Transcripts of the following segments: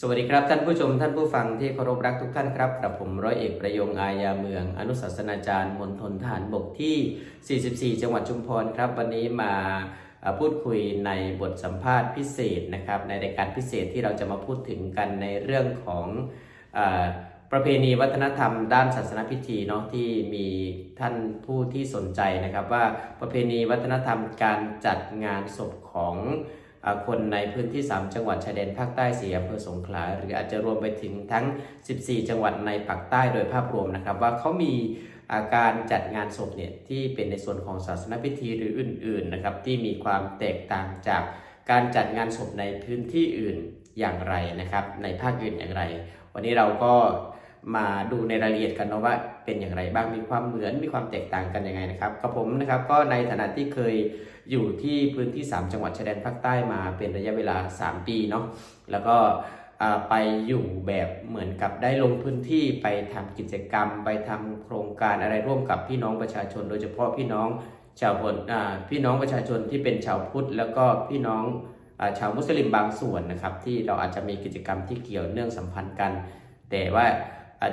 สวัสดีครับท่านผู้ชมท่านผู้ฟังที่เคารพรักทุกท่านครับกระผมร้อยเอกประยงอาญาเมือง อนุศาสนาจารย์มณฑลทหารบกที่ 44 จังหวัดชุมพรครับ วันนี้มาพูดคุยในบทสัมภาษณ์พิเศษนะครับ ในรายการพิเศษที่เราจะมาพูดถึงกันในเรื่องของอประเพณีวัฒนธรรมด้านศาสนพิธีเนาะที่มีท่านผู้ที่สนใจนะครับว่าประเพณีวัฒนธรรมการจัดงานศพของ คนในพื้นที่ 3 จังหวัดชายแดนภาคใต้สี่อำเภอสงขลาหรืออาจจะรวมไปถึงทั้ง 14 จังหวัดในภาคใต้โดยภาพรวมนะครับว่าเขามีอาการจัดงานศพเนี่ยที่เป็นในส่วนของศาสนพิธีหรืออื่นๆนะครับที่มีความแตกต่างจากการจัดงานศพในพื้นที่อื่นอย่างไรนะครับ ในภาคอื่นอย่างไร วันนี้เราก็ มาดูในรายละเอียดกันเนาะว่าเป็นอย่างไรบ้างมีความเหมือนมีความแตกต่างกันยังไงนะครับกับผมนะครับก็ในฐานะที่เคยอยู่ที่พื้นที่ 3 จังหวัดชายแดนภาคใต้มาเป็นระยะเวลา 3 ปีเนาะแล้วก็ไปอยู่แบบเหมือนกับได้ลงพื้นที่ไปทำกิจกรรม ไปทำโครงการอะไรร่วมกับพี่น้องประชาชน โดยเฉพาะพี่น้องชาวพุทธพี่น้องประชาชนที่เป็นชาวพุทธแล้วก็พี่น้องชาวมุสลิมบางส่วนนะครับ ที่เราอาจจะมีกิจกรรมที่เกี่ยวเนื่องสัมพันธ์กัน แต่ว่า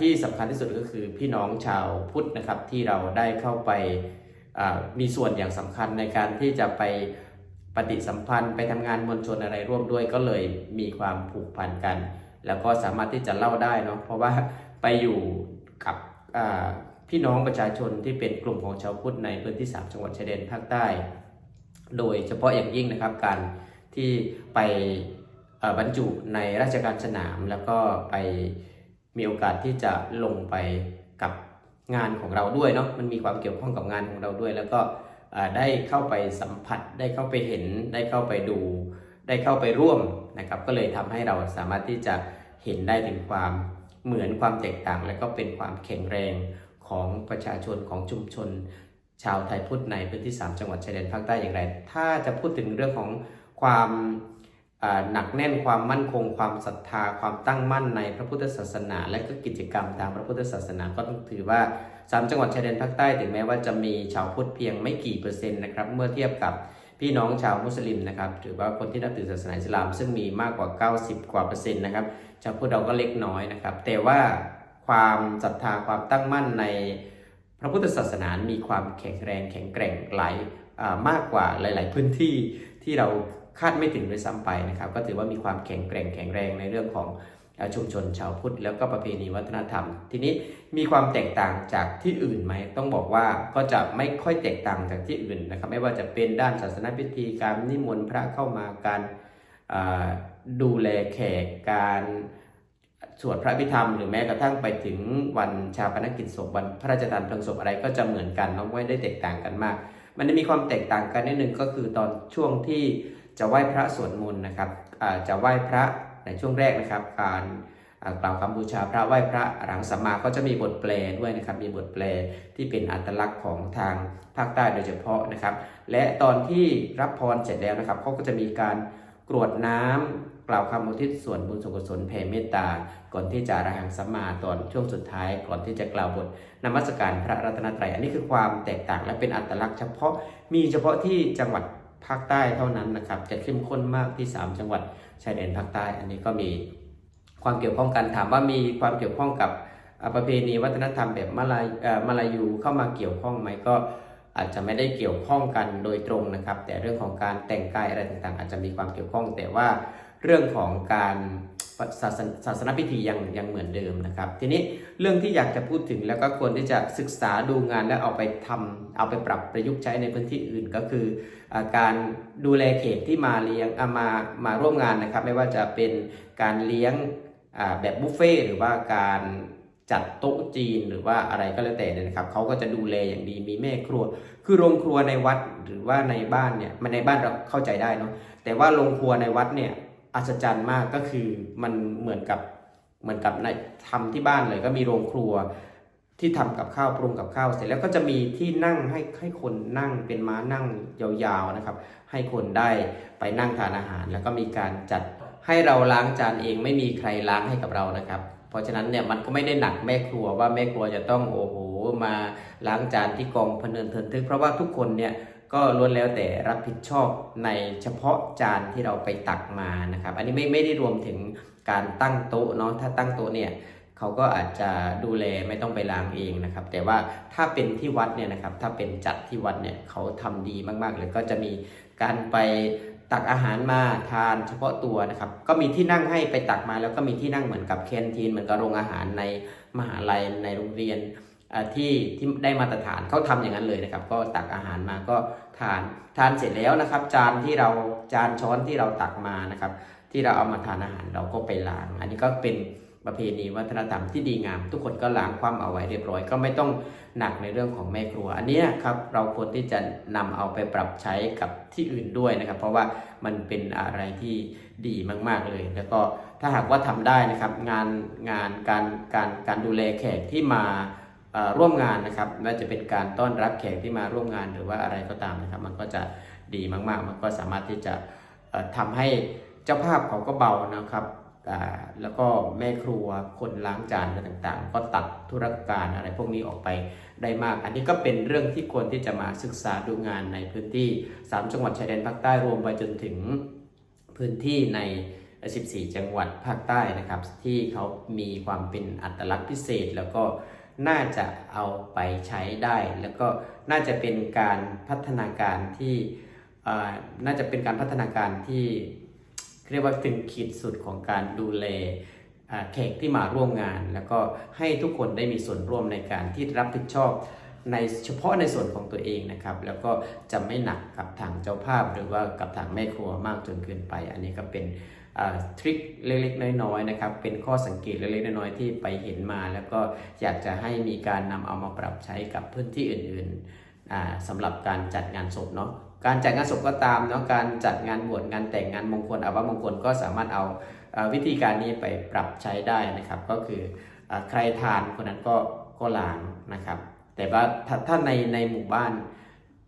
ที่สำคัญที่สุดก็คือพี่น้องชาวพุทธนะครับที่เราได้เข้าไปมีส่วนอย่างสำคัญในการที่จะไปปฏิสัมพันธ์ไปทำงานมวลชนอะไรร่วมด้วยก็เลยมีความผูกพันกัน แล้วก็สามารถที่จะเล่าได้เนาะเพราะว่าไปอยู่กับพี่น้องประชาชนที่เป็นกลุ่มของชาวพุทธในพื้นที่ 3 จังหวัดชายแดนภาคใต้ โดยเฉพาะอย่างยิ่งนะครับการที่ไปบรรจุในราชการสนามแล้วก็ไป มีโอกาสที่จะลงไปกับงานของเราด้วยเนาะมันมีความเกี่ยวข้องกับงานของเราด้วย แล้วก็ได้เข้าไปสัมผัส ได้เข้าไปเห็น ได้เข้าไปดู ได้เข้าไปร่วมนะครับ ก็เลยทำให้เราสามารถที่จะเห็นได้ถึงความเหมือนความแตกต่าง และก็เป็นความแข็งแรงของประชาชนของชุมชน ชาวไทยพุทธในพื้นที่ 3 จังหวัดชายแดนภาคใต้อย่างไร ถ้าจะพูดถึงเรื่องของความ หนักแน่นความมั่นคง ความศรัทธาความตั้งมั่นในพระพุทธศาสนา และก็กิจกรรมทางพระพุทธศาสนาก็ต้องถือว่า 3 จังหวัดชายแดนภาคใต้ถึงแม้ว่าจะมีชาวพุทธเพียงไม่กี่เปอร์เซ็นต์นะครับเมื่อเทียบกับพี่น้องชาวมุสลิมนะครับถือว่าคนที่นับถือศาสนาอิสลาม ซึ่งมีมากกว่า 90 กว่าเปอร์เซ็นต์นะครับชาวพุทธเราก็เล็กน้อยนะครับแต่ว่าความศรัทธาความตั้งมั่นในพระพุทธศาสนามีความแข็งแรงแข็งแกร่งหลายมากกว่าหลาย ๆ พื้นที่ที่เรา คาดไม่ถึงด้วยซ้ำไปนะครับ ก็ถือว่ามีความแข็งแกร่งแข็งแรงในเรื่องของชุมชนชาวพุทธแล้วก็ประเพณีวัฒนธรรม ทีนี้มีความแตกต่างจากที่อื่นไหมต้องบอกว่าก็จะไม่ค่อยแตกต่างจากที่อื่นนะครับ ไม่ว่าจะเป็นด้านศาสนพิธีการนิมนต์พระเข้ามาการดูแลแขกการสวดพระพิธรรมหรือแม้กระทั่งไปถึงวันชาปนกิจศพวันพระราชทานเพลิงศพอะไรก็จะเหมือนกันน้องไม่ได้แตกต่างกันมาก มันจะมีความแตกต่างกันนิดนึงก็คือตอนช่วงที่ จะไหว้พระสวดมนต์นะครับจะไหว้พระในช่วงแรกนะครับ การกล่าวคำบูชาพระไหว้พระหลังสัมมาก็จะมีบทแปลด้วยนะครับ มีบทแปลที่เป็นอัตลักษณ์ของทางภาคใต้โดยเฉพาะนะครับ และตอนที่รับพรเสร็จแล้วนะครับเขาก็จะมีการกรวดน้ำกล่าวคำอุทิศส่วนบุญสุกุศลแผ่เมตตา ก่อนที่จะอรหังสัมมาตอนช่วงสุดท้าย ก่อนที่จะกล่าวบทนมัสการพระรัตนตรัย อันนี้คือความแตกต่างและเป็นอัตลักษณ์เฉพาะมีเฉพาะที่จังหวัด ภาคใต้เท่านั้นนะครับ จะเข้มข้นมากที่ 3 จังหวัดชายแดนภาคใต้ อันนี้ก็มีความเกี่ยวข้องกันถามว่ามีความเกี่ยวข้องกับประเพณีวัฒนธรรมแบบมาลายมาลายูเข้ามาเกี่ยวข้องไหมก็อาจจะไม่ได้เกี่ยวข้องกันโดยตรงนะครับ แต่เรื่องของการแต่งกายอะไรต่างๆ อาจจะมีความเกี่ยวข้องแต่ว่า เรื่องของการศาสนศาสนพิธียังยังเหมือนเดิมนะครับ ทีนี้เรื่องที่อยากจะพูดถึงแล้วก็ควรที่จะศึกษาดูงานแล้วเอาไปทำเอาไปปรับประยุกต์ใช้ในพื้นที่อื่นก็คืออการดูแลเขตที่มาเลี้ยงอ่ามามาร่วมงานนะครับ ไม่ว่าจะเป็นการเลี้ยงแบบบุฟเฟ่หรือว่าการจัดโต๊ะจีนหรือว่าอะไรก็แล้วแต่เนี่ยนะครับเขาก็จะดูแลอย่างดีมีแม่ครัว คือโรงครัวในวัดหรือว่าในบ้านเนี่ยมันในบ้านเราเข้าใจได้เนาะแต่ว่าโรงครัวในวัดเนี่ย อัศจรรย์มากก็คือมันเหมือนกับเหมือนกับในทำที่บ้านเลยก็มีโรงครัวที่ทำกับข้าวปรุงกับข้าวเสร็จแล้วก็จะมีที่นั่งให้ให้คนนั่งเป็นม้านั่งยาวๆนะครับ ให้คนได้ไปนั่งทานอาหาร แล้วก็มีการจัดให้เราล้างจานเองไม่มีใครล้างให้กับเรานะครับ เพราะฉะนั้นเนี่ยมันก็ไม่ได้หนักแม่ครัวว่าแม่ครัวจะต้องโอ้โหมาล้างจานที่กองพเนินเทินทึกเพราะว่าทุกคนเนี่ย ก็ล้วนแล้วแต่รับผิดชอบในเฉพาะจานที่เราไปตักมานะครับ อันนี้ไม่ไม่ได้รวมถึงการตั้งโต๊ะเนาะถ้าตั้งโต๊ะเนี่ยเขาก็อาจจะดูแลไม่ต้องไปล้างเองนะครับ แต่ว่าถ้าเป็นที่วัดเนี่ยนะครับ ถ้าเป็นจัดที่วัดเนี่ยเขาทำดีมากๆเลยก็จะมีการไปตักอาหารมาทานเฉพาะตัวนะครับ ก็มีที่นั่งให้ไปตักมาแล้วก็มีที่นั่งเหมือนกับแคนทีนเหมือนกับโรงอาหารในมหาลัยในโรงเรียนที่ที่ได้มาตรฐานเขาทำอย่างนั้นเลยนะครับ ก็ตักอาหารมาก็ ทาน ทานเสร็จแล้วนะครับ จานที่เราจานช้อนที่เราตักมานะครับ ที่เราเอามาทานอาหารเราก็ไปล้าง อันนี้ก็เป็นประเพณีวัฒนธรรมที่ดีงาม ทุกคนก็ล้างความเอาไว้เรียบร้อย ก็ไม่ต้องหนักในเรื่องของแม่ครัว อันนี้ครับเราควรที่จะนำเอาไปปรับใช้กับที่อื่นด้วยนะครับ เพราะว่ามันเป็นอะไรที่ดีมาก ๆเลย แล้วก็ถ้าหากว่าทำได้นะครับ งานงานการการการดูแลแขกที่มา ร่วมงานนะครับไม่าจะเป็นการต้อนรับแขกที่มาร่วมงานหรือว่าอะไรก็ตามนะครับ มันก็จะดีมากๆ มันก็สามารถที่จะเอ่อทำให้เจ้าภาพเขาก็เบานะครับแล้วก็แม่ครัวคนล้างจานอะไรต่างๆ ก็ตัดธุรการอะไรพวกนี้ออกไปได้มาก อันนี้ก็เป็นเรื่องที่ควรที่จะมาศึกษาดูงานในพื้นที่ 3 จังหวัดชายแดนภาคใต้รวมไปจนถึงพื้นที่ใน 14 จังหวัดภาคใต้นะครับ ที่เขามีความเป็นอัตลักษณ์พิเศษแล้วก็ น่าจะเอาไปใช้ได้ แล้วก็น่าจะเป็นการพัฒนาการที่น่าจะเป็นการพัฒนาการที่เรียกว่าถึงขีดสุดของการดูแลแขกที่มาร่วมงาน แล้วก็ให้ทุกคนได้มีส่วนร่วมในการที่รับผิดชอบ ในเฉพาะในส่วนของตัวเองนะครับ แล้วก็จะไม่หนักกับทางเจ้าภาพ หรือว่ากับทางแม่ครัวมากจนเกินไป อันนี้ก็เป็นทริคเล็กๆน้อยๆนะครับ เป็นข้อสังเกตเล็กๆน้อยๆที่ไปเห็นมา แล้วก็อยากจะให้มีการนำเอามาปรับใช้กับพื้นที่อื่นๆอ่าสำหรับการจัดงานศพเนาะการจัดงานศพก็ตามเนาะการจัดงานบวชงานแต่งงานมงคลอาวามงคลก็สามารถเอาวิธีการนี้ไปปรับใช้ได้นะครับ ก็คือใครทานคนนั้นก็ก็ล้างนะครับ แต่ว่าถ้าถาในในหมู่บ้าน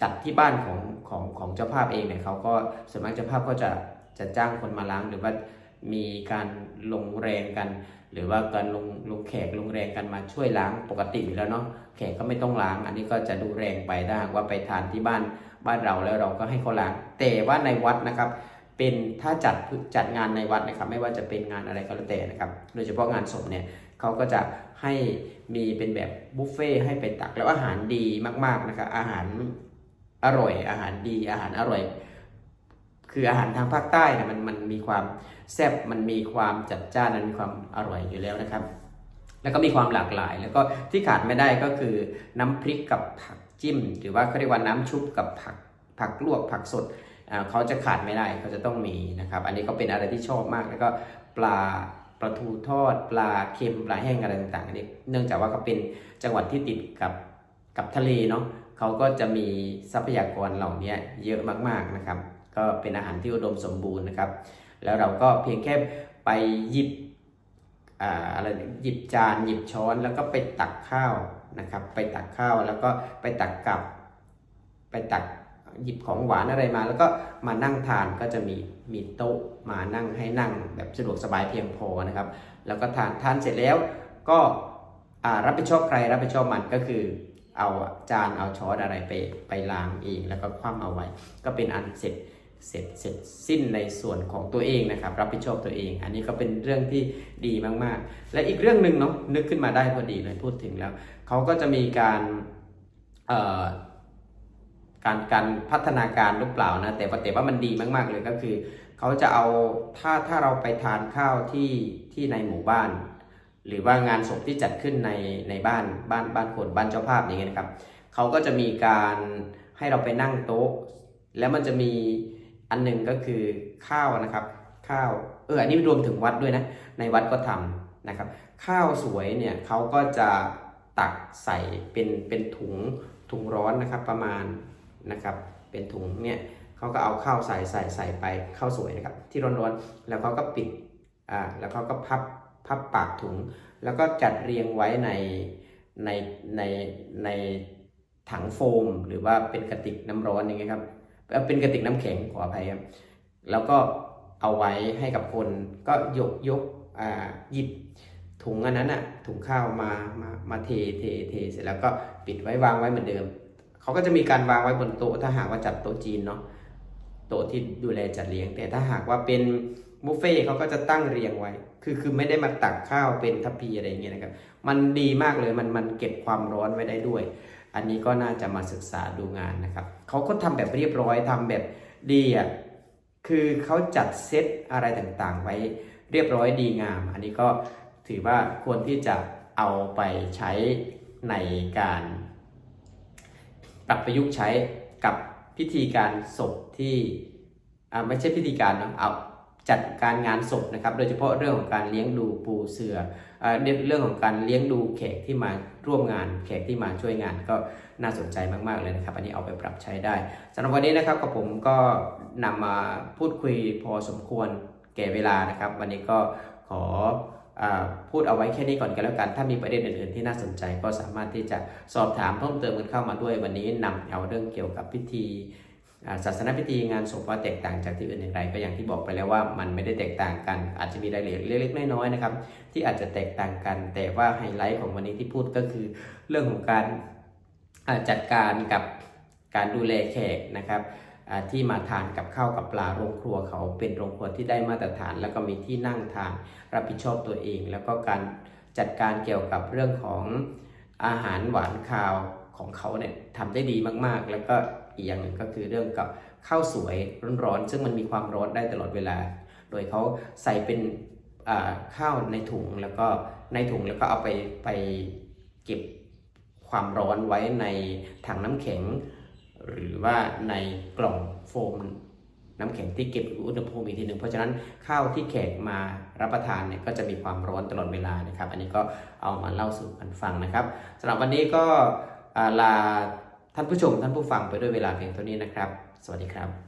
จัดที่บ้านของของของเจ้าภาพเองเนี่ยเขาก็ส่วนมากเจ้าภาพก็จะจะจ้างคนมาล้างหรือว่ามีการลงแรงกัน หรือว่าการลงลงแขกลงแรงกันมาช่วยล้างปกติอยู่แล้วเนาะแขกก็ไม่ต้องล้าง อันนี้ก็จะดูแรงไปถ้ว่าไปทานที่บ้านบ้านเราแล้วเราก็ให้เขาล้าง แต่ว่าในวัดนะครับ เป็นถ้าจัดจัดงานในวัดนะครับ ไม่ว่าจะเป็นงานอะไรก็แล้วแต่นะครับ โดยเฉพาะงานศพเนี่ยเขาก็จะให้มีเป็นแบบบุฟเฟ่ให้ไปตักแล้วอาหารดีมากๆนะครับอาหารอร่อย อาหารดีอาหารอร่อย คืออาหารทางภาคใต้เนี่ยมันมันมีความแซ่บมันมีความจัดจ้านมันมีความอร่อยอยู่แล้วนะครับ แล้วก็มีความหลากหลาย แล้วก็ที่ขาดไม่ได้ก็คือน้ำพริกกับผักจิ้ม หรือว่าเขาเรียกว่าน้ำชุบกับผักผักลวกผักสด เขาจะขาดไม่ได้เขาจะต้องมีนะครับ อันนี้ก็เป็นอะไรที่ชอบมากแล้วก็ปลาปลาทูทอด ปลาเค็มปลาแห้งอะไรต่างๆอันนี้เนื่องจากว่าเขาเป็นจังหวัดที่ติดกับกับทะเลเนาะเขาก็จะมีทรัพยากรเหล่านี้เยอะมากๆนะครับ ก็เป็นอาหารที่อุดมสมบูรณ์นะครับ แล้วเราก็เพียงแค่ไปหยิบอ่าอะไรหยิบจานหยิบช้อนแล้วก็ไปตักข้าวนะครับ ไปตักข้าวแล้วก็ไปตักกับ ไปตัก หยิบของหวานอะไรมา แล้วก็มานั่งทานก็จะมีมีโต๊ะมานั่งให้นั่งแบบสะดวกสบายเพียงพอนะครับ แล้วก็ทานทานเสร็จแล้วก็รับผิดชอบใครรับผิดชอบมันก็คือเอาจานเอาช้อนอะไรไปไปล้างเองแล้วก็คว่ำเอาไว้ ก็เป็นอันเสร็จเสร็จเสร็จสิ้นในส่วนของตัวเองนะครับ รับผิดชอบตัวเอง อันนี้ก็เป็นเรื่องที่ดีมากๆ และอีกเรื่องหนึ่งเนาะนึกขึ้นมาได้พอดีเลยพูดถึงแล้วเขาก็จะมีการ การการพัฒนาการหรือเปล่านะแต่ว่าแต่ว่ามันดีมาก ๆเลยก็คือเขาจะเอาถ้าถ้าเราไปทานข้าวที่ที่ในหมู่บ้าน หรือว่างานศพที่จัดขึ้นในในบ้านบ้านบ้านคนบ้านเจ้าภาพอย่างเงี้ยนะครับเขาก็จะมีการให้เราไปนั่งโต๊ะ แล้วมันจะมีอันหนึ่งก็คือข้าวนะครับ ข้าวเอออันนี้รวมถึงวัดด้วยนะในวัดก็ทำนะครับ ข้าวสวยเนี่ยเขาก็จะตักใส่เป็นเป็นถุงถุงร้อนนะครับประมาณ นะครับ เป็นถุงเนี่ยเขาก็เอาข้าวใส่ใส่ใส่ไปข้าวสวยนะครับ ที่ร้อนๆ แล้วเขาก็ปิดอ่าแล้วเขาก็พับพับปากถุง แล้วก็จัดเรียงไว้ในในในในถังโฟม หรือว่าเป็นกระติกน้ำร้อนอย่างเงี้ยครับเป็นกระติกน้ำแข็งขออภัยครับแล้วก็เอาไว้ให้กับคนก็ยกยกอ่าหยิบถุงอันนั้นอะถุงข้าวมามามาเทเทเทเสร็จแล้วก็ปิดไว้วางไว้เหมือนเดิม เขาก็จะมีการวางไว้บนโต๊ะถ้าหากว่าจัดโต๊ะจีนเนาะโต๊ะที่ดูแลจัดเลี้ยง แต่ถ้าหากว่าเป็นบุฟเฟ่เขาก็จะตั้งเรียงไว้ คือคือไม่ได้มาตักข้าวเป็นทัพพีอะไรอย่างเงี้ยนะครับ มันดีมากเลยมันมันเก็บความร้อนไว้ได้ด้วย อันนี้ก็น่าจะมาศึกษาดูงานนะครับเขาก็ทำแบบเรียบร้อยทำแบบดีอะคือเขาจัดเซตอะไรต่างๆ ไว้เรียบร้อยดีงาม อันนี้ก็ถือว่าควรที่จะเอาไปใช้ในการ ปรับประยุกต์ใช้กับพิธีการศพที่ไม่ใช่พิธีการนะเอาจัดการงานศพนะครับ โดยเฉพาะเรื่องของการเลี้ยงดูปูเสืออเรื่องของการเลี้ยงดูแขกที่มาร่วมงาน แขกที่มาช่วยงานก็น่าสนใจมากๆเลยนะครับ อันนี้เอาไปปรับใช้ได้สำหรับวันนี้นะครับกับผมก็นำมาพูดคุยพอสมควรแก่เวลานะครับ วันนี้ก็ขอ พูดเอาไว้แค่นี้ก่อนกันแล้วกัน ถ้ามีประเด็นอื่นๆที่น่าสนใจก็สามารถที่จะสอบถามเพิ่มเติมกันเข้ามาด้วย วันนี้นำเอาเรื่องเกี่ยวกับพิธีศาสนพิธีงานศพว่าแตกต่างจากที่อื่นอย่างไรก็อย่างที่บอกไปแล้วว่ามันไม่ได้แตกต่างกัน อาจจะมีรายละเอียดเล็กๆน้อยๆนะครับ ที่อาจจะแตกต่างกัน แต่ว่าไฮไลท์ของวันนี้ที่พูดก็คือ เรื่องของการจัดการกับการดูแลแขกนะครับ ที่มาทานกับข้าวกับปลาโรงครัวเขาเป็นโรงครัวที่ได้มาตรฐาน แล้วก็มีที่นั่งทานรับผิดชอบตัวเอง แล้วก็การจัดการเกี่ยวกับเรื่องของอาหารหวานคาวของเขาเนี่ยทำได้ดีมากๆ แล้วก็อีกอย่างหนึ่งก็คือเรื่องกับข้าวสวยร้อนๆซึ่งมันมีความร้อนได้ตลอดเวลา โดยเขาใส่เป็นข้าวในถุงแล้วก็ในถุงแล้วก็เอาไปไปเก็บความร้อนไว้ในถังน้ำแข็ง หรือว่าในกล่องโฟมน้ำแข็งที่เก็บอุณหภูมิอีกทีหนึ่งเพราะฉะนั้นข้าวที่แขกมารับประทานเนี่ยก็จะมีความร้อนตลอดเวลานะครับ อันนี้ก็เอามาเล่าสู่กันฟังนะครับสำหรับวันนี้ก็ลาท่านผู้ชมท่านผู้ฟังไปด้วยเวลาเพียงเท่านี้นะครับ สวัสดีครับ